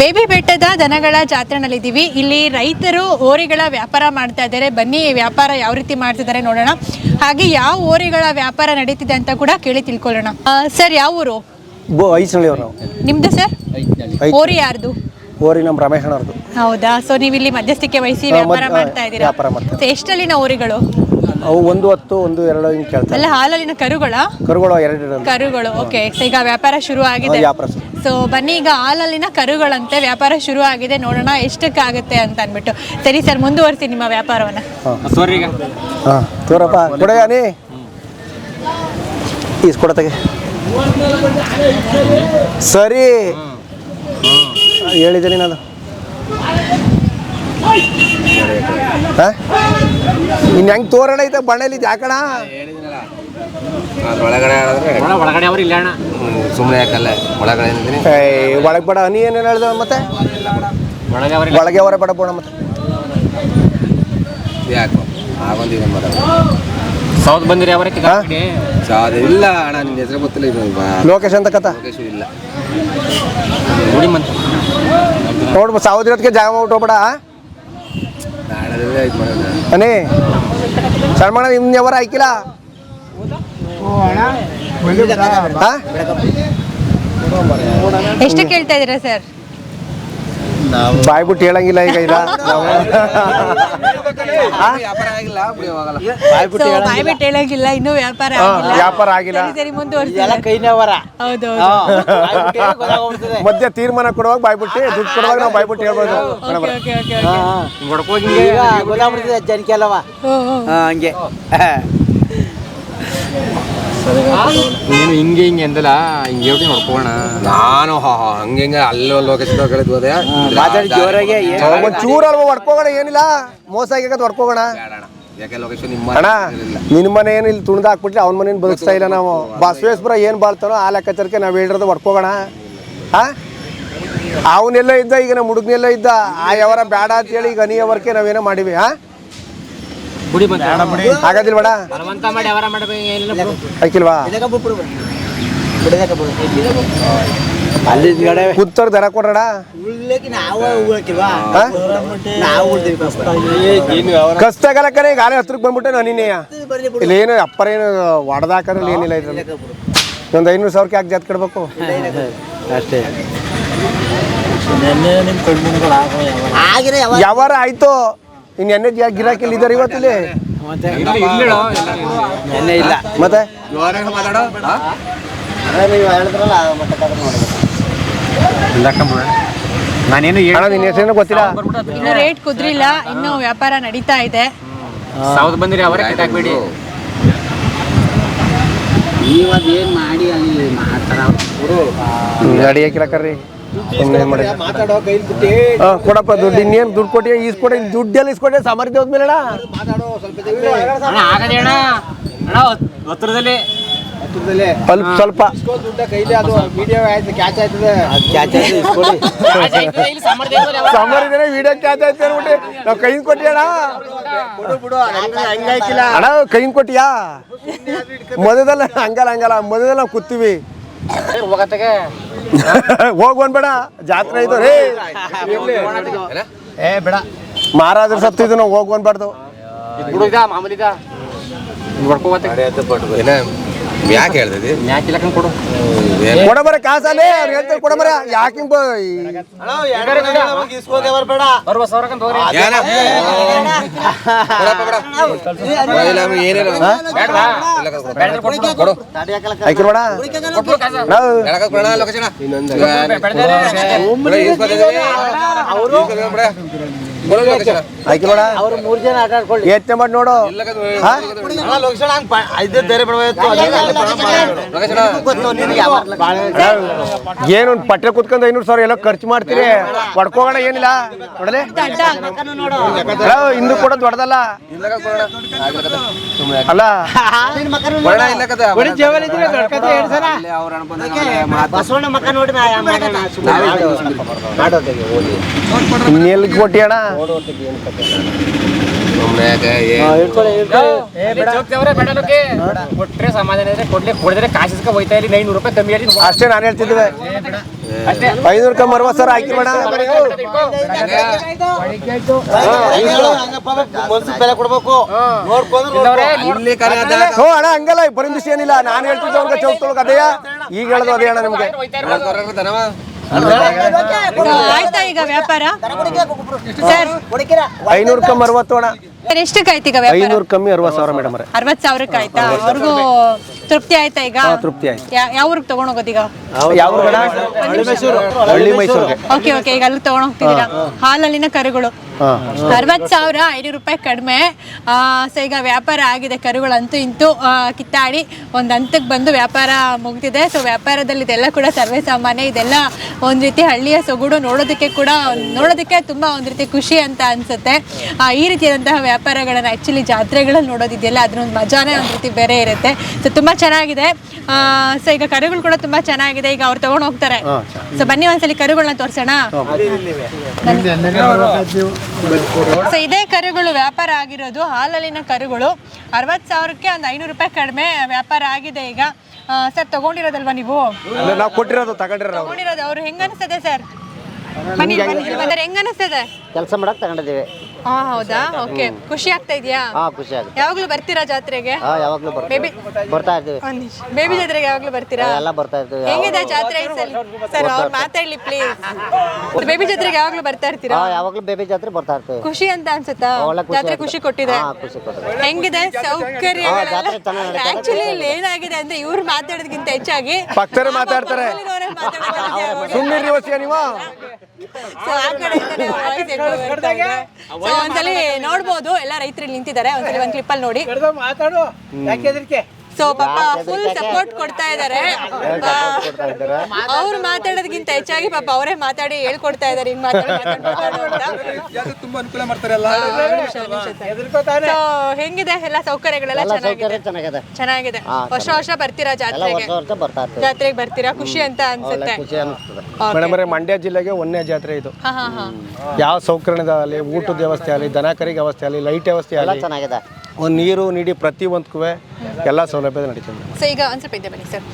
Baby ಬೆಟ್ಟದ ದನಗಳ ಜಾತ್ರೆನಲ್ಲಿದ್ದೀವಿ. ಇಲ್ಲಿ ರೈತರು ಓರಿಗಳ ವ್ಯಾಪಾರ ಮಾಡ್ತಾ ಇದ್ದಾರೆ. ಬನ್ನಿ ವ್ಯಾಪಾರ ಯಾವ ರೀತಿ ಮಾಡ್ತಿದ್ದಾರೆ ನೋಡೋಣ. ಹಾಗೆ ಯಾವ ಓರಿಗಳ ವ್ಯಾಪಾರ ನಡೀತಿದೆ ಅಂತ ಕೂಡ ಕೇಳಿ ತಿಳ್ಕೊಳ್ಳೋಣ. ಸರ್ ಯಾವ ಊರು? ಬೋ ನಾವು. ನಿಮ್ದು ಸರ್. ಓರಿ ಯಾರ್ದು? ಓರಿ ನಮ್ಮ ರಮೇಶ್ ಹೌದಾ? ಸೊ ನೀವು ಇಲ್ಲಿ ಮಧ್ಯಸ್ಥಿಕೆ ವಹಿಸಿ ವ್ಯಾಪಾರ ಮಾಡ್ತಾ ಇದ್ದೀರಾ ವ್ಯಾಪಾರ ಮಾಡ್ತಾ ಸೊ ಎಷ್ಟಲ್ಲಿನ ಓರಿಗಳು ಅವು ಒಂದು ಹತ್ತು ಒಂದು ಎರಡು ಹಿಂಗೆ ಕೇಳ್ತಾರೆ. ಅಲ್ಲ ಹಾಲಲ್ಲಿನ ಕರುಗಳ? ಕರುಗಳು ಎರಡು ಕರುಗಳು ಓಕೆ ಈಗ ವ್ಯಾಪಾರ ಶುರು ಆಗಿದೆ ವ್ಯಾಪಾರ ಸರ್. ಸೊ ಬನ್ನಿ ಈಗ ಹಾಲಲ್ಲಿನ ಕರುಗಳಂತೆ ವ್ಯಾಪಾರ ಶುರು ಆಗಿದೆ ನೋಡೋಣ ಎಷ್ಟಕ್ಕಾಗುತ್ತೆ ಅಂತ ಅಂದ್ಬಿಟ್ಟು. ಸರಿ ಸರ್ ಮುಂದುವರಿಸಿ ನಿಮ್ಮ ವ್ಯಾಪಾರವನ್ನ. ಹಾಂ. ತೋರಪ್ಪ. ಕೊಡೆ ಅನಿ ಈಸ್ ಕೊಡತೆಗೆ ಸರಿ. ಹೇಳಿದ್ದೀನಿ ನಾನು ಹಾಂ? ಇನ್ನು ಹೆಂಗೆ ತೋರಣ ಐತೆ ಬಣ್ಣಲ್ಲಿ ಯಾಕಣ ಒಳಗಡೆ ಒಳಗಡೆ ಅವ್ರು ಇಲ್ಲ ಅಣ್ಣ. ಸುಮ್ಮನೆ ಯಾಕಲ್ಲ ಒಳಗಡೆ ಒಳಗೆ ಬೇಡ ನೀ ಏನೇನು ಹೇಳ್ದ ಮತ್ತೆ? ಒಳಗೆ ಅವ್ರು ಒಳಗೆ ಅವರೇ ಬೇಡ ಬೋಣ ಮತ್ತೆ. ಯಾಕೋ ಆಗೊಂದಿದೆ ಮರ. ಸೌತ್ ಬಂದಿರಿ ಅವರ? ಸಾಧ್ಯ ಇಲ್ಲ ಅಣ್ಣ ನಿನ್ನ ಹೆಸರು ಗೊತ್ತಿಲ್ಲ ಇದು ಬಾ- ಲೋಕೇಶ್ ಅಂತ ಕಥ? ಲೋಕೇಶ್ ಇಲ್ಲ. ನೋಡ್ಬ ಜಾಗ ಮಾಡ್ಬಿಟ್ಟ ಆಡೋದೇ ಆಯ್ತು ಮಾಡೋದು ಅನೇ ಶರ್ಮಣ್ಣ ನಿಮ್ನ ಯಾವಾರ ಹಾಕಿಲ್ಲ? ಹಾ? ಎಷ್ಟು ಕೇಳ್ತಾ ಇದ್ದೀರಾ ಸರ್? ಬಾಯ್ ಬಿಟ್ಟು ಹೇಳಂಗಿಲ್ಲ ಈಗ ಇಲ್ಲ ನಾವು. ಹೇಳಂಗಿಲ್ಲ. ಇನ್ನೂ ವ್ಯಾಪಾರ ಆಗಿಲ್ಲ. ವ್ಯಾಪಾರ ಆಗಿಲ್ಲ. ಸರಿ ಸರಿ ಮುಂದುವರಿಸಿ. ಹೌದು ಹೌದು. ಮಧ್ಯ ತೀರ್ಮಾನ ಕೊಡುವಾಗ ಬಾಯ್ಬಿಟ್ಟು ದುಡ್ಡು ಕೊಡುವಾಗ ನಾವು ಬಾಯ್ಬಿಟ್ಟು ಹೇಳ್ಬೋದು. ಓಕೆ ಓಕೆ ಓಕೆ ಓಕೆ ಹೊಡ್ಕೋಗಿ ಗೊತ್ತಾಗ್ಬಿಡ್ತದೆ ಜನಕ್ಕೆ ಅಲ್ಲವ ಓ ಓ. ಹಂಗೆ ನೀನು ಹಿಂಗೆ ಹಿಂಗೆ ಎಂದಲ್ಲ ಹಿಂಗೆ ಹೇಳ್ತೀನಿ ನೋಡ್ಕೋಣ. ನಾನು ಹಂಗೆ ಹಿಂಗೆ ಅಲ್ಲೋ ಲೊಕೇಶನ್ ಕಳೆದು ಹೋದೆ ಮಾತಾಡಿ ಜೋರಾಗೆ. ಚೂರು ಅಲ್ವ ಹೊಡ್ಕೋಗೋಣ ಏನಿಲ್ಲ. ಮೋಸ ಆಗಿಗದ್ ಹೊಡ್ಕೋಗೋಣ. ಅಣ್ಣ ಇಲ್ಲ ಮನೆ ಏನು ಇಲ್ಲಿ ತುಣ್ದು ಹಾಕ್ಬಿಟ್ರೆ ಅವ್ನ ಮನೇನು ಬದುಕ್ತಾ ಇಲ್ಲ ನಾವು. ಬಸವೇಶ್ವರ ಏನು ಬಾಳ್ತಾನೋ ಆ ಲೆಕ್ಕಾಚಾರಕ್ಕೆ ನಾವು ಹೇಳಿರೋದು ಹೊಡ್ಕೋಗೋಣ. ಹಾ? ಅವನೆಲ್ಲ ಇದ್ದ ಈಗ ನಮ್ಮ ಹುಡುಗನೆಲ್ಲ ಇದ್ದ. ಆ ಯಾವರ ಬೇಡ ಅಂತೇಳಿ ಈಗ ನೀವರ್ಕೆ ಅವರ್ಕೆ ನಾವೇನೋ ಮಾಡಿವಿ ಹಾ? ಬಂತ. ಆಗೋದಿಲ್ಲ ಬೇಡ. ಬಲವಂತ ಮಾಡಿ ಅವರ ಮಾಡಬೇಕು ಏನಿಲ್ಲ. ಅಲ್ಲಿ ಕೂತವ್ರು ದರ ಕೊಡ್ರಡ ಆಲೆ ಹತ್ರಕ್ಕೆ ಬಂದ್ಬಿಟ್ಟೆ ನಾನು ನಿನ್ನೆಯ ಬರ್ಲಿ ಬಿಡು. ಇಲ್ಲಿ ಏನು ಅಪ್ಪರ ಏನು ಒಡೆದಾಕರಲ್ಲಿ ಏನಿಲ್ಲ ಇದ್ರಲ್ಲಿ. ಒಂದು ಐನೂರು ಸಾವಿರಕ್ಕೆ ಯಾಕೆ ಜಾತ್ ಕಡ್ಬೇಕು ಅಷ್ಟೇ. ಯಾವಾರ ಆಯ್ತು. ಇನ್ನು ಎಣ್ಣೆ ಜಾ- ಗಿರಾಕಿಲ್ ಇದ್ದಾರೆ ಇವತ್ತಿಲ್ಲಿ. ಇಲ್ಲಿ ಇಲ್ಲಿಡೋ ಇಲ್ಲ. ಮತ್ತೆ? ನೀವು ಹೇಳಿದ್ರಲ್ಲ ಮತ್ತೆ ನೋಡೋದು. ನಾನೇನು ನಿನ್ನ ಹೆಸರೇನು ಗೊತ್ತಿಲ್ಲ? ಇನ್ನು ರೇಟ್ ಕುದ್ರಿಲ್ಲ. ಇನ್ನು ವ್ಯಾಪಾರ ನಡೀತಾ ಇದೆ. ಸೌತ್ ಬಂದಿರಿ ಅವರೇ ಕಿತ್ತಾಕ್ಬೇಡಿ ಇವತ್ತು ಏನ್ ಮಾಡಿ ಅಲ್ಲಿ ಮಾತಾಡ ಗಾಡಿ ಹಾಕಿಲ್ಲ ಕರ್ರಿ. ಕೊಡಪ್ಪ ದುಡ್ಡು ಇನ್ನೇನು ದುಡ್ಡು ಕೊಟ್ಟಿಯ ಈಸ್ಕೊಟ್ಟೆ ದುಡ್ಡೆಲ್ಲ ಇಸ್ಕೊಟ್ಟೆ ಸಾಮರ್ಥ್ಯ ಹೋದ್ಮೇಲೆ ಅಣ್ಣ ಮಾತಾಡೋ ಸ್ವಲ್ಪ ತೆಗ್ದು. ಅಣ್ಣ ಆಗದೆ ಅಣ್ಣ. ಅಣ್ಣ. ಹತ್ರದಲ್ಲಿ. ಸ್ವಲ್ಪ ಸ್ವಲ್ಪ. ಅದು ವಿಡಿಯೋ ಆಯ್ತು ಕ್ಯಾಚ್ ಆಯ್ತದೆ. ಕ್ಯಾಚ್ ಆಯ್ತು ಕೈ ನಾವು ಕೈ ಕೊಟ್ಟಿ ಅಣ್ಣ? ಕೈ ಕೊಟ್ಟಿಯಾ? ಮೊದಲ ಹಂಗಲ್ಲ ಹಂಗಲ್ಲ. ಮದುವೆಲ್ಲ ನಾವು ಕೂತೀವಿ. ಹೋಗತ್ತಗೆ ಹೋಗ್ ಬಂದ್ಬೇಡ ಜಾತ್ರೆ ಐದು ರೇ ಏ ಬೇಡ ಮಹಾರಾಜರು ಸತ್ತಿದ್ದು ನಾವು ಹೋಗ್ ಬಂದ್ಬಾರ್ದು. ಬಿಡು ಇದ ಯಾಕೆ ಹೇಳ್ತೈತಿ ಮ್ಯಾಚ್ ಇಲ್ಲಕಂಗ್ ಕೊಡು. ಕೊಡಬರ ಕಾಸಲ್ಲೇ ಅವ್ರು ಹೇಳ್ತಾರೆ ಕೊಡಬರ. ಯಾಕೆ ಹಿಂಗ್ ಕೊಡಪ್ಪ ಬೇಡ ಅವ್ರು ಮೂರ್ ಜನ ಆಟ ಆಡ್ಕೊಳ್ಳಿ. ಯೋಚನೆ ಮಾಡಿ ನೋಡು. ಇಲ್ಲ ಕಣೋ, ಹಾ? ಲೊಕೇಶನ್. ಏನು ಒಂದ್ ಪಟ್ರೆ ಕುತ್ಕೊಂಡು ಐನೂರು ಸಾವಿರ ಎಲ್ಲ ಖರ್ಚು ಮಾಡ್ತೀರಿ? ಪಡ್ಕೋಗೋಣ ಏನಿಲ್ಲ? ನೋಡಲೆ? ಹಿಂದೂ ಕೂಡ ದೊಡ್ಡದಲ್ಲ. ಅಲ್ಲ. ಅಲ್ಲೇ ಅಣ್ಣ. ಕೊಟ್ರೆ ಸಮಾಧಾನ ಇದ್ರೆ ಕೊಡ್ಲಿ ಕೊಡಿದ್ರೆ ಕಾಸು ಇಸ್ಕೊ ಹೋಯ್ತಾ ಇಲ್ಲಿ ಐನೂರು ರೂಪಾಯಿ ಕಮ್ಮಿ ಹೇಳಿ ಅಷ್ಟೇ ನಾನು ಹೇಳ್ತಿದ್ದೆ ಐನೂರು ಕಮ್ಮಿ ಅರವತ್ತು ಸಾವಿರ ಹಾಕಿ ಬೇಡ. ಬೆಲೆ ಕೊಡ್ಬೇಕು. ನೋಡ್ಕೊಂಡ್ರೆ ಇಲ್ಲಿ ಕರೆ ಅದ ಹೋ ಅಣ್ಣ ಹಂಗಲ್ಲ ಬರಿಂದಿಸ್ ಏನಿಲ್ಲ. ನಾನು ಹೇಳ್ತಿದ್ದೆ ಅವ್ರಿಗೆ ಚೌಕ್ ಅದೇಯ ಈಗ ಹೇಳೋದು ಅದೇ ಅಣ್ಣ ನಿಮ್ಗೆ. ಆಯ್ತಾ ಈಗ ವ್ಯಾಪಾರ ಸರ್ ಐನೂರು ಕಮ್ಮಿ ಅರವತ್ತು ಅಣ್ಣ ಸರ್ ಎಷ್ಟಕ್ಕೆ ಆಯ್ತು ಈಗ ವ್ಯಾಪಾರ ಐನೂರು ಕಮ್ಮಿ ಅರವತ್ತು ಸಾವಿರ ಮೇಡಮ್ ಅರವತ್ತು ಸಾವಿರಕ್ಕೆ ಆಯ್ತಾ ಅವ್ರಿಗೂ ತೃಪ್ತಿ ಆಯ್ತಾ ಈಗ? ತೃಪ್ತಿ ಆಯ್ತು. ಯಾ- ಯಾವ ಊರಿಗೆ ತಗೊಂಡ್ ಹೋಗೋದು ಈಗ? ಯಾವ ಹಳ್ಳಿ ಮೈಸೂರಿಗೆ ಓಕೆ ಓಕೆ ಈಗ ಅಲ್ಲಿ ತಗೊಂಡ್ ಹೋಗ್ತಿದ್ದೀರಾ? ಹಾಲಲ್ಲಿನ ಕರುಗಳು. ಅರವತ್ ಅರವತ್ತು ಸಾವಿರ ಐನೂರು ರೂಪಾಯಿ ಕಡಿಮೆ. ಸೊ ಈಗ ವ್ಯಾಪಾರ ಆಗಿದೆ ಕರುಗಳಂತೂ ಇಂತೂ ಆ, ಕಿತ್ತಾಡಿ ಒಂದು ಹಂತಕ್ಕೆ ಬಂದು ವ್ಯಾಪಾರ ಮುಗ್ದಿದೆ. ಸೊ ವ್ಯಾಪಾರದಲ್ಲಿ ಇದೆಲ್ಲ ಕೂಡ ಸರ್ವೇ ಸಾಮಾನ್ಯ ಇದೆಲ್ಲ ಒಂದು ರೀತಿ ಹಳ್ಳಿಯ ಸೊಗಡು ನೋಡೋದಕ್ಕೆ ಕೂಡ ನೋಡೋದಕ್ಕೆ ತುಂಬ ಒಂದು ರೀತಿ ಖುಷಿ ಅಂತ ಅನ್ಸುತ್ತೆ. ಆ, ಈ ರೀತಿಯಾದಂತಹ ವ್ಯಾಪಾರಗಳನ್ನು ಆ್ಯಕ್ಚುಲಿ ಜಾತ್ರೆಗಳಲ್ಲಿ ನೋಡೋದಿದೆಯಲ್ಲ ಅದನ್ನೊಂದು ಮಜಾನೇ ಒಂದು ರೀತಿ ಬೇರೆ ಇರುತ್ತೆ. ಸೊ ತುಂಬ ಚೆನ್ನಾಗಿದೆ. ಸೊ ಈಗ ಕರುಗಳು ಕೂಡ ತುಂಬಾ ಚೆನ್ನಾಗಿದೆ. ಈಗ ಅವ್ರು ತಗೊಂಡ್ ಹೋಗ್ತಾರೆ. ಸೊ ಬನ್ನಿ ಒಂದ್ಸಲಿ ಕರುಗಳನ್ನ ತೋರ್ಸೋಣ. ಸೊ ಇದೇ ಕರುಗಳು ವ್ಯಾಪಾರ ಆಗಿರೋದು. ಹಾಲಲ್ಲಿನ ಕರುಗಳು. ಅರವತ್ತು ಸಾವಿರಕ್ಕೆ ಒಂದು ಐನೂರು ರೂಪಾಯಿ ಕಡಿಮೆ ವ್ಯಾಪಾರ ಆಗಿದೆ ಈಗ. ಸರ್ ತಗೊಂಡಿರೋದಲ್ವಾ ನೀವು? ಕೊಟ್ಟಿರೋದು ತಗೊಂಡಿರೋದು ಅವ್ರು. ಹೆಂಗ ಅನಿಸ್ತದೆ ಸರ್? ಬನ್ನಿ ಬನ್ನಿ. ಬಂದರೆ ಹೆಂಗ ಅನಿಸ್ತದೆ? ಕೆಲಸ ಮಾಡಕ್ ತಗೊಂಡಿದ್ದೀವಿ. ಹಾ ಹೌದಾ? ಓಕೆ ಖುಷಿ ಆಗ್ತಾ ಇದೆಯಾ? ಹಾ ಖುಷಿ ಆಗುತ್ತೆ. ಯಾವಾಗ್ಲೂ ಬರ್ತೀರಾ ಜಾತ್ರೆಗೆ? ಹಾ ಯಾವಾಗ್ಲೂ ಬರ್ತಾ ಬೇಬಿ ಬರ್ತಾ ಇರ್ತೀವಿ. ಬೇಬಿ ಜಾತ್ರೆಗೆ ಯಾವಾಗಲೂ ಬರ್ತೀರಾ? ಎಲ್ಲ ಬರ್ತಾ ಇರ್ತೀವಿ. ಹೆಂಗಿದೆ ಜಾತ್ರೆ ಈ ಸಲ ಸರ್ ಅವ್ರು ಮಾತಾಡ್ಲಿ ಪ್ಲೀಸ್ ಬೇಬಿ ಜಾತ್ರೆಗೆ ಯಾವಾಗಲೂ ಬರ್ತಾ ಇರ್ತೀರಾ? ಹಾ ಯಾವಾಗ್ಲೂ ಬೇಬಿ ಜಾತ್ರೆ ಬರ್ತಾ ಇರ್ತೀವಿ. ಖುಷಿ ಅಂತ ಅನ್ಸುತ್ತಾ? ಒಳ್ಳೆ ಖುಷಿ ಜಾತ್ರೆ ಖುಷಿ ಕೊಟ್ಟಿದೆ. ಹಾ ಖುಷಿ ಕೊಟ್ಟಿದೆ. ಹೆಂಗಿದೆ? ಸೌಕರ್ಯಗಳೆಲ್ಲ ಜಾತ್ರೆ ಚೆನ್ನಾಗ್ ನಡೀತಾ ಇದೆ. ಆಕ್ಚುಲಿ ಇಲ್ಲಿ ಏನಾಗಿದೆ ಅಂದ್ರೆ ಇವ್ರು ಮಾತಾಡೋದಕ್ಕಿಂತ ಹೆಚ್ಚಾಗಿ ಭಕ್ತರು ಮಾತಾಡ್ತಾರೆ. ಸುಮ್ಮನೆ ನೀವು. So, ಆ ಕಡೆಯಿಂದನೇ ವಾಯ್ಸ್ ಬರ್ತಾ ಇದೆ. ಒಂದ್ಸಲಿ ನೋಡ್ಬೋದು ಎಲ್ಲ ರೈತರು ನಿಂತಿದ್ದಾರೆ. ಒಂದ್ಸಲಿ ಒಂದ್ ಕ್ಲಿಪ್ ಅಲ್ಲಿ ನೋಡಿ. ಮಾತಾಡು. ಯಾಕೆ ಸೊ ಪಾಪ ಫುಲ್ ಸಪೋರ್ಟ್ ಕೊಡ್ತಾ ಇದ್ದಾರೆ ಅವ್ರು ಮಾತಾಡೋದಕ್ಕಿಂತ ಹೆಚ್ಚಾಗಿ ಪಾಪ ಅವರೇ ಮಾತಾಡಿ ಹೇಳ್ಕೊಡ್ತಾ ಇದ್ದಾರೆ ಹಿಂಗ್ ಮಾತಾಡ್ತಾರೆ ಮಾತಾಡು, ಮಾತಾಡು ಅಂತ. ತುಂಬಾ ಅನುಕೂಲ ಮಾಡ್ತಾರಲ್ಲ ಸೊ ಹೆಂಗಿದೆ? ಎಲ್ಲ ಸೌಕರ್ಯಗಳೆಲ್ಲ ಚೆನ್ನಾಗಿದೆ? ಸೌಕರ್ಯ ಚೆನ್ನಾಗಿದೆ. ಚೆನ್ನಾಗಿದೆ. ವರ್ಷ ವರ್ಷ ಬರ್ತೀರಾ ಜಾತ್ರೆಗೆ? ವರ್ಷ ವರ್ಷ ಬರ್ತಾ ಜಾತ್ರೆಗೆ ಬರ್ತೀರಾ? ಖುಷಿ ಅಂತ ಅನ್ಸುತ್ತೆ. ಮೇಡಮ್ ಮಂಡ್ಯ ಜಿಲ್ಲೆಗೆ ಒಂದೇ ಜಾತ್ರೆ ಇದು. ಯಾವ ಸೌಕರ್ಯದ ಹಾ. ಯಾವ ಸೌಕರ್ಯದಾಗಲಿ ಊಟದ ವ್ಯವಸ್ಥೆ ಆಗಲಿ ದನಕರಿಗೆ ವ್ಯವಸ್ಥೆ ಆಗಲಿ ಲೈಟ್ ವ್ಯವಸ್ಥೆ ಎಲ್ಲ ಆಗಲಿ ಚೆನ್ನಾಗಿದೆ. ಒಂದು ನೀರು ನೀಡಿ ಪ್ರತಿ ಒಂದಕ್ಕೂ ಎಲ್ಲ ಸೌಲಭ್ಯ ನಡೀತದೆ ಸೊ ಈಗ ಒಂದು ಸ್ವಲ್ಪ ಇದೆ ಬನ್ನಿ ಸರ್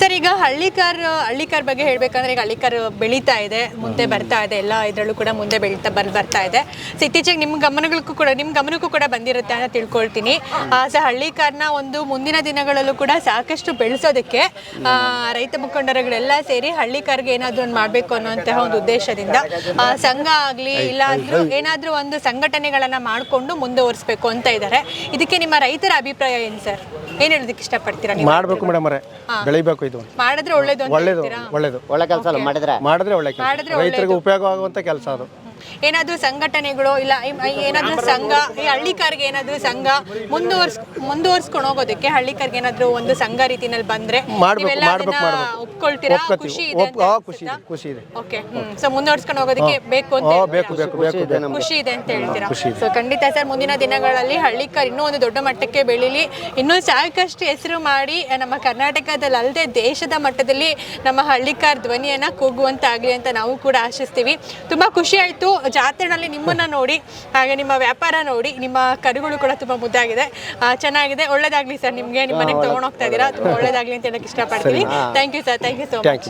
ಸರ್ ಈಗ ಹಳ್ಳಿಕಾರ್ ಹಳ್ಳಿಕಾರ್ ಬಗ್ಗೆ ಹೇಳ್ಬೇಕಂದ್ರೆ ಈಗ ಹಳ್ಳಿಕಾರ್ ಬೆಳೀತಾ ಇದೆ ಮುಂದೆ ಬರ್ತಾ ಇದೆ ಎಲ್ಲ ಇದರಲ್ಲೂ ಕೂಡ ಮುಂದೆ ಬೆಳೀತಾ ಬರ್ ಬರ್ತಾ ಇದೆ. ಸೊ ಇತ್ತೀಚೆಗೆ ನಿಮ್ಮ ಗಮನಗಳಿಗೂ ಕೂಡ ನಿಮ್ಮ ಗಮನಕ್ಕೂ ಕೂಡ ಬಂದಿರುತ್ತೆ ಅಂತ ತಿಳ್ಕೊಳ್ತೀನಿ. ಸೊ ಹಳ್ಳಿಕಾರ್ನ ಒಂದು ಮುಂದಿನ ದಿನಗಳಲ್ಲೂ ಕೂಡ ಸಾಕಷ್ಟು ಬೆಳೆಸೋದಕ್ಕೆ ಆ, ರೈತ ಮುಖಂಡರುಗಳೆಲ್ಲ ಸೇರಿ ಹಳ್ಳಿಕಾರ್ಗೆ ಏನಾದರೂ ಒಂದು ಮಾಡಬೇಕು ಅನ್ನೋಂತಹ ಒಂದು ಉದ್ದೇಶದಿಂದ ಆ, ಸಂಘ ಆಗಲಿ ಇಲ್ಲಾಂದ್ರೂ ಏನಾದರೂ ಒಂದು ಸಂಘಟನೆಗಳನ್ನು ಮಾಡಿಕೊಂಡು ಮುಂದುವರಿಸಬೇಕು ಅಂತ ಇದ್ದಾರೆ ಇದಕ್ಕೆ ನಿಮ್ಮ ರೈತರ ಅಭಿಪ್ರಾಯ ಏನು ಸರ್ ಏನು ಹೇಳೋದಕ್ಕೆ ಇಷ್ಟಪಡ್ತೀರಾ ನೀವು? ಮಾಡಬೇಕು ಮೇಡಮ್ ಅವರೇ. ಬೆಳಿಬೇಕು ಇದು. ಮಾಡಿದ್ರೆ ಒಳ್ಳೇದು ಅಂತ ಒಳ್ಳೇದು ಹೇಳ್ತೀರಾ? ಒಳ್ಳೇದು. ಒಳ್ಳೆ ಕೆಲಸ ಅಲ್ಲ ಮಾಡಿದ್ರೆ. ಮಾಡಿದ್ರೆ ಒಳ್ಳೆ ಕೆಲಸ. ಮಾಡಿದ್ರೆ ರೈತರಿಗೆ ಉಪಯೋಗ ಆಗುವಂತ ಕೆಲಸ ಅದು. ಏನಾದ್ರೂ ಸಂಘಟನೆಗಳು ಇಲ್ಲ ಏನಾದರೂ ಸಂಘ ಈ ಹಳ್ಳಿಕಾರ್ಗೆ ಏನಾದರೂ ಸಂಘ ಮುಂದುವರ್ಸ್ ಮುಂದುವರ್ಸ್ಕೊಂಡು ಹೋಗೋದಕ್ಕೆ ಹಳ್ಳಿಕಾರ್ಗೆ ಏನಾದರೂ ಒಂದು ಸಂಘ ರೀತಿನಲ್ಲಿ ಬಂದ್ರೆ ನೀವೆಲ್ಲ ಅದನ್ನ. ಒಪ್ಕೊಳ್ತೀರಾ? ಖುಷಿ ಇದೆ ಅಂತ ಅನ್ಸುತ್ತಾ? ಖುಷಿ ಇದೆ, ಖುಷಿ ಇದೆ. ಓಕೆ ಸೊ ಮುಂದುವರ್ಸ್ಕೊಂಡು ಹೋಗೋದಕ್ಕೆ ಬೇಕು ಅಂತ ಓ ಹೇಳ್ತೀರಾ? ಬೇಕು ಬೇಕು ಬೇಕು. ಬೇಕು ಖುಷಿ ಇದೆ ಅಂತ ಹೇಳ್ತೀರಾ? ಸೊ ಖಂಡಿತ ಸರ್ ಮುಂದಿನ ದಿನಗಳಲ್ಲಿ ಹಳ್ಳಿಕಾರ್ ಇನ್ನೂ ಒಂದು ದೊಡ್ಡ ಮಟ್ಟಕ್ಕೆ ಬೆಳಿಲಿ. ಇನ್ನೂ ಸಾಕಷ್ಟು ಹೆಸರು ಮಾಡಿ ಆ, ನಮ್ಮ ಕರ್ನಾಟಕದಲ್ಲಿ ಅಲ್ಲದೆ ದೇಶದ ಮಟ್ಟದಲ್ಲಿ ನಮ್ಮ ಹಳ್ಳಿಕಾರ್ ಧ್ವನಿಯನ್ನ ಕೂಗುವಂತಾಗಲಿ ಅಂತ ನಾವು ಕೂಡ ಆಶಿಸ್ತೀವಿ. ತುಂಬಾ ಖುಷಿ ಆಯ್ತು. ಜಾತ್ರೆನಲ್ಲಿ ನಿಮ್ಮನ್ನ ನೋಡಿ ಹಾಗೆ ನಿಮ್ಮ ವ್ಯಾಪಾರ ನೋಡಿ ನಿಮ್ಮ ಕರುಗಳು ಕೂಡ ತುಂಬಾ ಮುದ್ದಾಗಿದೆ. ಆ, ಚೆನ್ನಾಗಿದೆ. ಒಳ್ಳೇದಾಗ್ಲಿ ಸರ್ ನಿಮ್ಗೆ. ನಿಮ್ಮ ಮನೆಗೆ ತಗೊಂಡು ಹೋಗ್ತಾ ಇದ್ದೀರಾ? ತುಂಬಾ ಒಳ್ಳೇದಾಗ್ಲಿ ಅಂತ ಹೇಳಕ್ ಇಷ್ಟಪಡ್ತೀವಿ thank you sir thank you so much